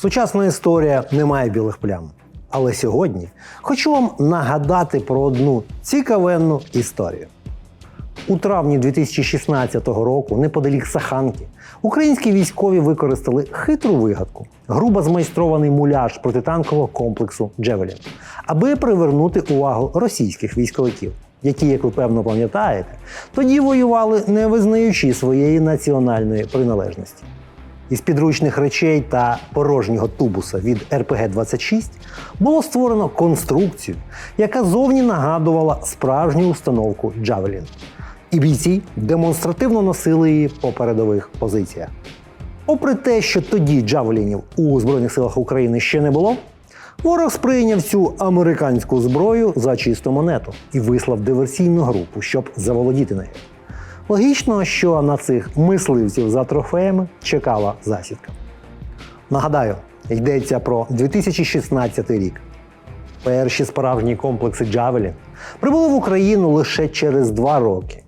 Сучасна історія не має білих плям. Але сьогодні хочу вам нагадати про одну цікавенну історію. У травні 2016 року, неподалік Саханки, українські військові використали хитру вигадку, грубо змайстрований муляж протитанкового комплексу Джевелін, аби привернути увагу російських військовиків, які, як ви певно пам'ятаєте, тоді воювали не визнаючи своєї національної приналежності. Із підручних речей та порожнього тубуса від РПГ-26 було створено конструкцію, яка зовні нагадувала справжню установку Джавелін. І бійці демонстративно носили її по передових позиціях. Попри те, що тоді джавелінів у Збройних силах України ще не було, ворог сприйняв цю американську зброю за чисту монету і вислав диверсійну групу, щоб заволодіти нею. Логічно, що на цих мисливців за трофеями чекала засідка. Нагадаю, йдеться про 2016 рік. Перші справжні комплекси Джавелін прибули в Україну лише через два роки.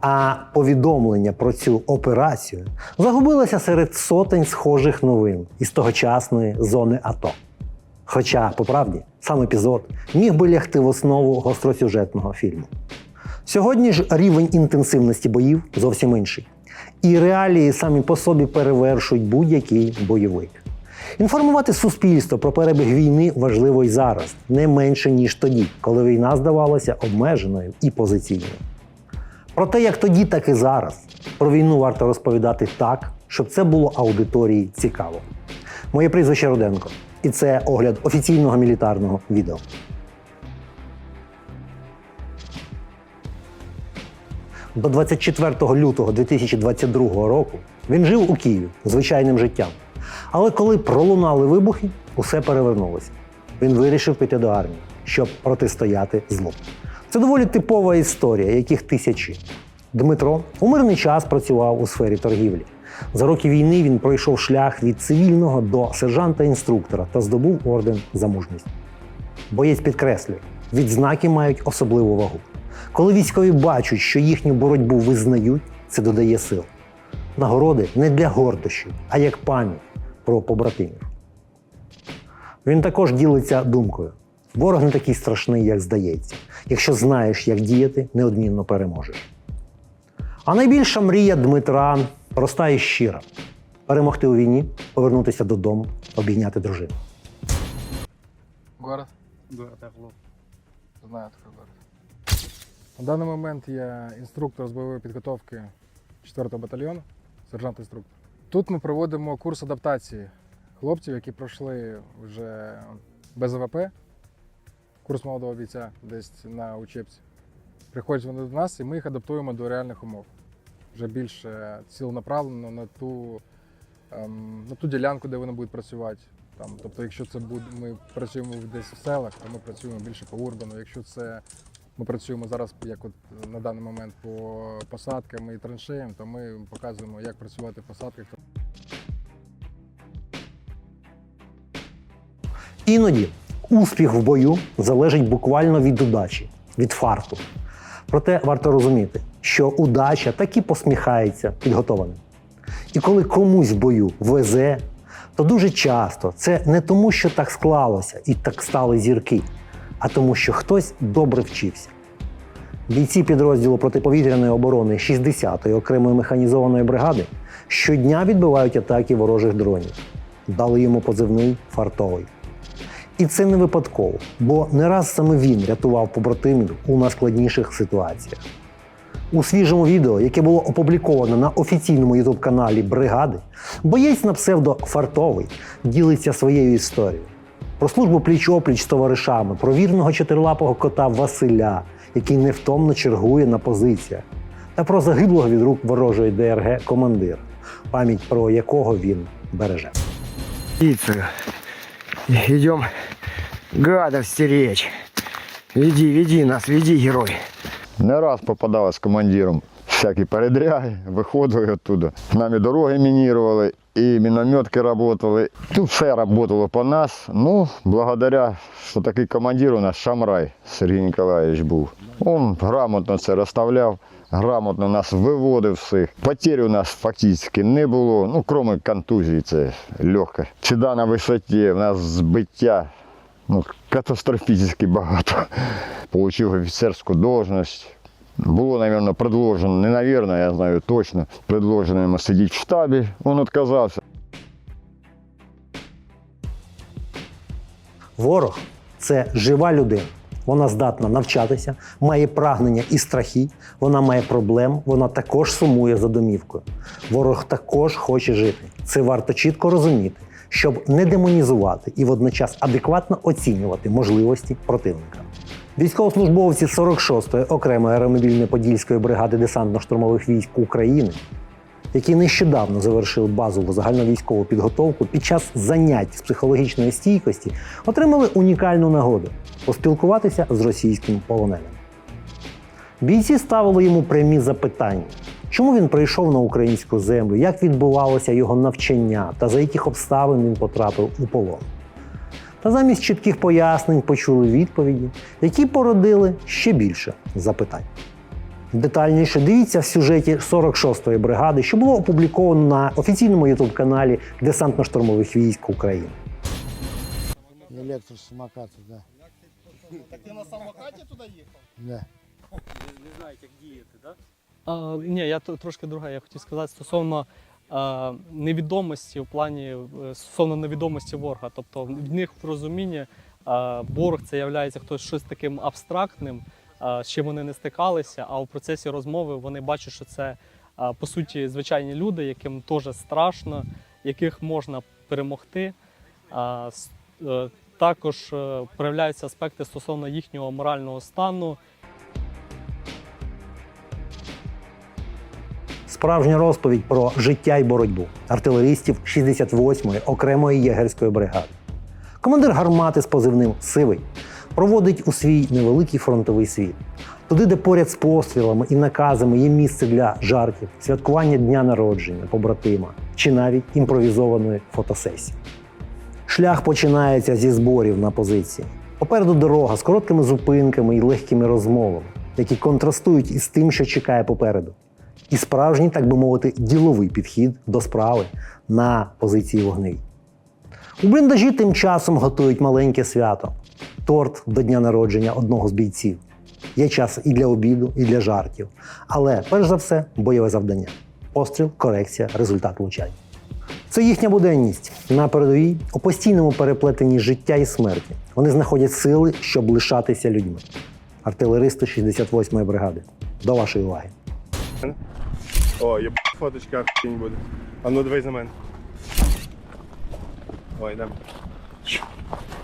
А повідомлення про цю операцію загубилося серед сотень схожих новин із тогочасної зони АТО. Хоча, по правді, сам епізод міг би лягти в основу гостросюжетного фільму. Сьогодні ж рівень інтенсивності боїв зовсім інший. І реалії самі по собі перевершують будь-який бойовик. Інформувати суспільство про перебіг війни важливо й зараз, не менше ніж тоді, коли війна здавалася обмеженою і позиційною. Про те, як тоді, так і зараз. Про війну варто розповідати так, щоб це було аудиторії цікаво. Моє прізвище Руденко, і це огляд офіційного мілітарного відео. До 24 лютого 2022 року він жив у Києві звичайним життям. Але коли пролунали вибухи, усе перевернулося. Він вирішив піти до армії, щоб протистояти злу. Це доволі типова історія, яких тисячі. Дмитро у мирний час працював у сфері торгівлі. За роки війни він пройшов шлях від цивільного до сержанта-інструктора та здобув орден за мужність. Боєць підкреслює, відзнаки мають особливу вагу. Коли військові бачать, що їхню боротьбу визнають, це додає сил. Нагороди не для гордощів, а як пам'ять про побратимів. Він також ділиться думкою: ворог не такий страшний, як здається. Якщо знаєш, як діяти, неодмінно переможеш. А найбільша мрія Дмитра проста і щира: перемогти у війні, повернутися додому, обійняти дружину. Город? Да, Орлов. Знаю такой город. На даний момент я інструктор з бойової підготовки 4-го батальйону, сержант-інструктор. Тут ми проводимо курс адаптації хлопців, які пройшли вже без АВП, курс молодого бійця десь на учебці. Приходять вони до нас і ми їх адаптуємо до реальних умов. Вже більше ціленаправлено на ту, ем, на ту ділянку, де вони будуть працювати. Там, тобто, якщо це буде, ми працюємо десь в селах, то ми працюємо більше по урбану. Якщо це ми працюємо зараз, як от на даний момент по посадкам і траншеям, то ми показуємо, як працювати в посадках. Іноді успіх в бою залежить буквально від удачі, від фарту. Проте варто розуміти, що удача таки посміхається підготованим. І коли комусь в бою везе, то дуже часто це не тому, що так склалося і так стали зірки, а тому, що хтось добре вчився. Бійці підрозділу протиповітряної оборони 60-ї окремої механізованої бригади щодня відбивають атаки ворожих дронів. Дали йому позивний фартовий. І це не випадково, бо не раз саме він рятував побратимів у найскладніших ситуаціях. У свіжому відео, яке було опубліковано на офіційному ютуб-каналі Бригади, боєць на псевдо Фартовий ділиться своєю історією. Про службу пліч-опліч з товаришами, про вірного чотирилапого кота Василя, який невтомно чергує на позиціях, та про загиблого від рук ворожої ДРГ командира, пам'ять про якого він береже. Идем гадов стеречь. Веди, веди нас, веди, герой. Не раз попадали з командиром всякі передряги, виходили оттуда. Нами дороги мінірували, і мінометки працювали. Тут все працювало по нас. Ну, благодаря, що такий командир у нас Шамрай Сергій Ніколаєвич був. Він грамотно це розставляв, грамотно нас виводив всіх. Потерь у нас фактично не було. Ну, крім контузії, це легко. Всегда на висоті, в нас збиття ну, катастрофічно багато. Получив офіцерську должность. Було, мабуть, предложено, не навірно, я знаю точно, предложено йому сидіти в штабі, він відказався. Ворог це жива людина. Вона здатна навчатися, має прагнення і страхи, вона має проблем, вона також сумує за домівкою. Ворог також хоче жити. Це варто чітко розуміти, щоб не демонізувати і водночас адекватно оцінювати можливості противника. Військовослужбовці 46-ї окремої аеромобільної подільської бригади десантно-штурмових військ України які нещодавно завершили базову загальновійськову підготовку, під час занять з психологічної стійкості отримали унікальну нагоду поспілкуватися з російським полоненим. Бійці ставили йому прямі запитання, чому він прийшов на українську землю, як відбувалося його навчання та за яких обставин він потрапив у полон. Та замість чітких пояснень почули відповіді, які породили ще більше запитань. Детальніше дивіться в сюжеті 46-ї бригади, що було опубліковано на офіційному ютуб-каналі Десантно-штурмових військ України. Электросамокат, да. Так ты на самокате туда ехал? Да. А, ні, я трошки друге. Я хотів сказати стосовно невідомості в плані е, стосовно невідомості ворога. Тобто в них в розумінні а, ворог це є хтось щось таким абстрактним, з чим вони не стикалися. А в процесі розмови вони бачать, що це по суті звичайні люди, яким теж страшно, яких можна перемогти. Е, також е, проявляються аспекти стосовно їхнього морального стану. Справжня розповідь про життя і боротьбу артилеристів 68-ї окремої єгерської бригади. Командир гармати з позивним Сивий проводить у свій невеликий фронтовий світ. Туди, де поряд з пострілами і наказами є місце для жартів, святкування дня народження, побратима чи навіть імпровізованої фотосесії. Шлях починається зі зборів на позиції. Попереду дорога з короткими зупинками і легкими розмовами, які контрастують із тим, що чекає попереду. І справжній, так би мовити, діловий підхід до справи на позиції вогневій. У бліндажі тим часом готують маленьке свято торт до дня народження одного з бійців. Є час і для обіду, і для жартів. Але перш за все бойове завдання: постріл, корекція, результат влучань. Це їхня буденність на передовій у постійному переплетенні життя і смерті. Вони знаходять сили, щоб лишатися людьми. Артилеристи 68-ї бригади. До вашої уваги. О, є фоточка охуєнь буде. А ну дивись на мене. Ой, йдемо.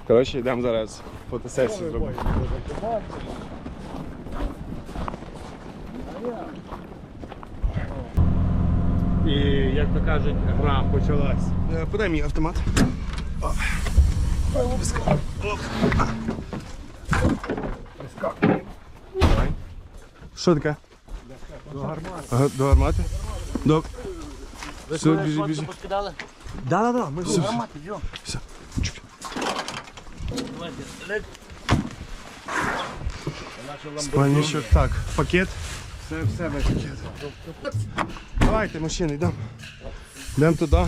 Коротше, йдемо зараз фотосесію зробимо. І як то кажуть, гра почалась. Е, Подай мій автомат. Що таке? До гармати. До гармати? До... Все, біжи, біжи. Да-да-да, ми Все, все. Спальничок. Так, пакет. Все, все весь пакет. Давайте, мужчини, йдемо. Йдемо туди.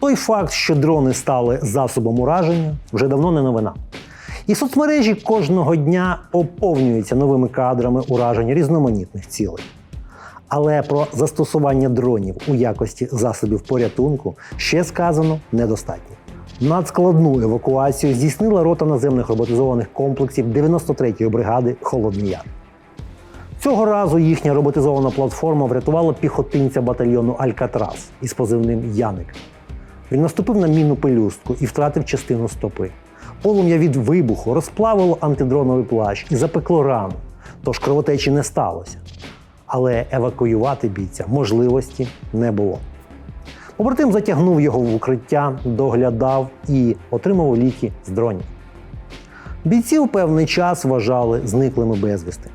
Той факт, що дрони стали засобом ураження, вже давно не новина. І соцмережі кожного дня поповнюються новими кадрами ураження різноманітних цілей. Але про застосування дронів у якості засобів порятунку ще сказано недостатньо. Надскладну евакуацію здійснила рота наземних роботизованих комплексів 93-ї бригади Холодний Яр. Цього разу їхня роботизована платформа врятувала піхотинця батальйону Алькатрас із позивним Яник. Він наступив на мінну пелюстку і втратив частину стопи. Полум'я від вибуху розплавило антидроновий плащ і запекло рану, тож кровотечі не сталося. Але евакуювати бійця можливості не було. Побратим затягнув його в укриття, доглядав і отримав ліки з дронів. Бійці у певний час вважали зниклими безвісти,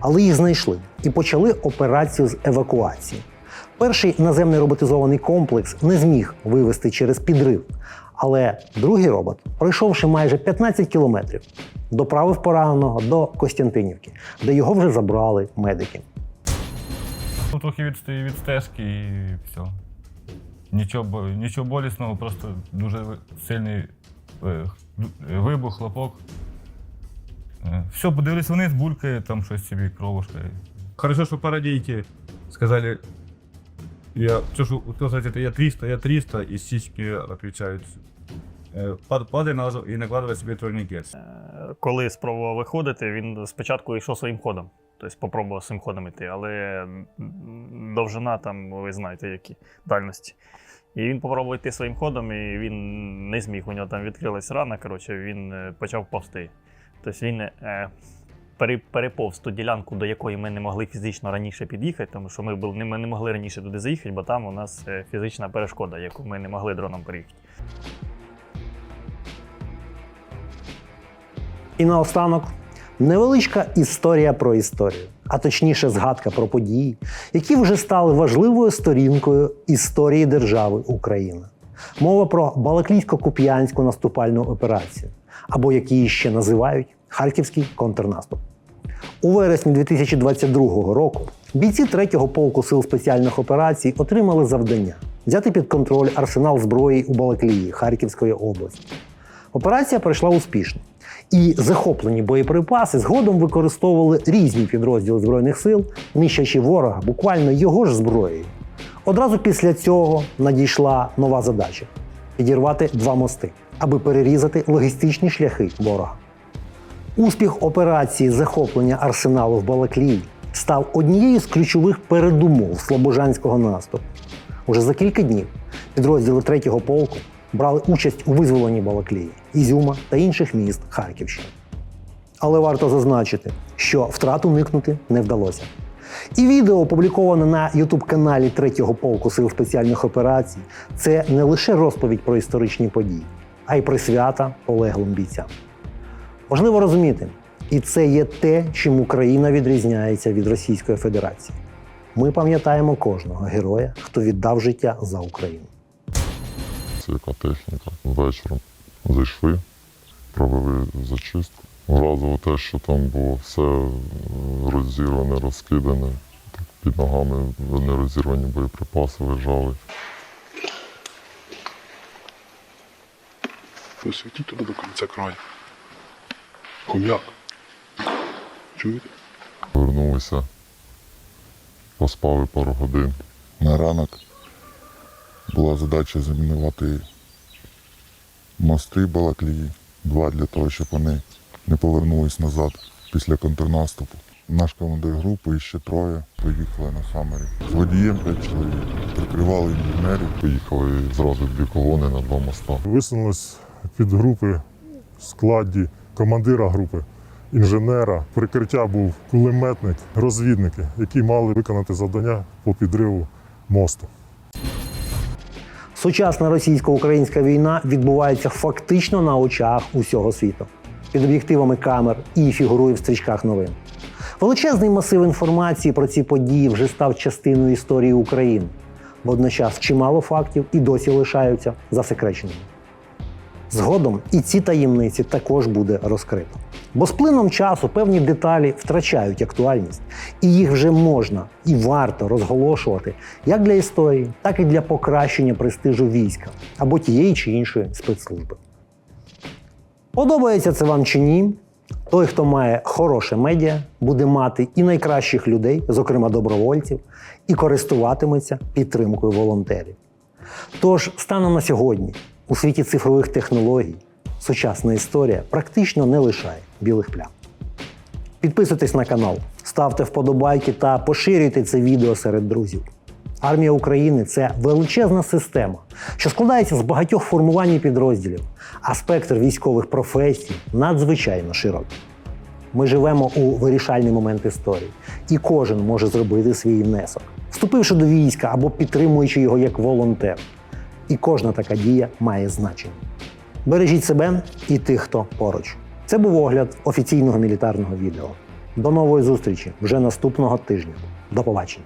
але їх знайшли і почали операцію з евакуації. Перший наземний роботизований комплекс не зміг вивести через підрив, Але другий робот, пройшовши майже 15 кілометрів, доправив пораненого до Костянтинівки, де його вже забрали медики. Ну, трохи відстаю від стежки і все. Нічого, нічого болісного, просто дуже сильний е, вибух, хлопок. Е, Все, подивились вниз, булькає, там щось собі кровушка. Хорошо, что парадейте сказали, я, что, что, кто сказать, это я 300, я 300, и сиськи отвечают. э, пад- Падай на и накладывай себе турникет. коли спробував виходити, він спочатку йшов своїм ходом. Тобто попробував своїм ходом йти, але м, довжина там, ви знаєте, які дальності. І він попробував йти своїм ходом, і він не зміг. У нього там відкрилась рана, коротше, він е, почав повсти. Тобто він е, пере- переповз ту ділянку, до якої ми не могли фізично раніше під'їхати, тому що ми, були, ми не могли раніше туди заїхати, бо там у нас е, фізична перешкода, яку ми не могли дроном переїхати. І наостанок невеличка історія про історію, а точніше згадка про події, які вже стали важливою сторінкою історії держави Україна. Мова про Балаклійсько-Куп'янську наступальну операцію, або як її ще називають Харківський контрнаступ. У вересні 2022 року бійці 3-го полку сил спеціальних операцій отримали завдання взяти під контроль арсенал зброї у Балаклії Харківської області. Операція пройшла успішно. І захоплені боєприпаси згодом використовували різні підрозділи Збройних сил, нищачи ворога буквально його ж зброєю. Одразу після цього надійшла нова задача підірвати два мости, аби перерізати логістичні шляхи ворога. Успіх операції захоплення арсеналу в Балаклії став однією з ключових передумов слобожанського наступу. Уже за кілька днів підрозділи 3-го полку брали участь у визволенні Балаклії, Ізюма та інших міст Харківщини. Але варто зазначити, що втрат уникнути не вдалося. І відео, опубліковане на Ютуб-каналі 3-го полку сил спеціальних операцій, це не лише розповідь про історичні події, а й присвята полеглим бійцям. Важливо розуміти, і це є те, чим Україна відрізняється від Російської Федерації. Ми пам'ятаємо кожного героя, хто віддав життя за Україну. Яка техніка. Вечором зайшли, провели зачистку. Вразило те, що там було все е, розірване, розкидане. Так, Під ногами нерозірвані боєприпаси лежали. Посвітіть туди до кінця краю. Хом'як. Чуєте? Повернулися, поспали пару годин. На ранок була задача замінувати мости Балаклії. Два для того, щоб вони не повернулись назад після контрнаступу. Наш командир групи і ще троє поїхали на Хаммері. З водієм п'ять чоловік. Прикривали інженерів. Поїхали зразу дві колони на два моста. Висунулись під групи в складі командира групи, інженера. Прикриття був кулеметник, розвідники, які мали виконати завдання по підриву мосту. Сучасна російсько-українська війна відбувається фактично на очах усього світу, під об'єктивами камер і фігурує в стрічках новин. Величезний масив інформації про ці події вже став частиною історії України. Водночас чимало фактів і досі лишаються засекреченими. Згодом і ці таємниці також буде розкрито. Бо з плином часу певні деталі втрачають актуальність, і їх вже можна і варто розголошувати як для історії, так і для покращення престижу війська або тієї чи іншої спецслужби. Подобається це вам чи ні? Той, хто має хороше медіа, буде мати і найкращих людей, зокрема добровольців, і користуватиметься підтримкою волонтерів. Тож, станом на сьогодні, у світі цифрових технологій, сучасна історія практично не лишає білих плям. Підписуйтесь на канал, ставте вподобайки та поширюйте це відео серед друзів. Армія України це величезна система, що складається з багатьох формувань і підрозділів, а спектр військових професій надзвичайно широкий. Ми живемо у вирішальний момент історії, і кожен може зробити свій внесок, вступивши до війська або підтримуючи його як волонтер. І кожна така дія має значення. Бережіть себе і тих, хто поруч. Це був огляд офіційного мілітарного відео. До нової зустрічі вже наступного тижня. До побачення.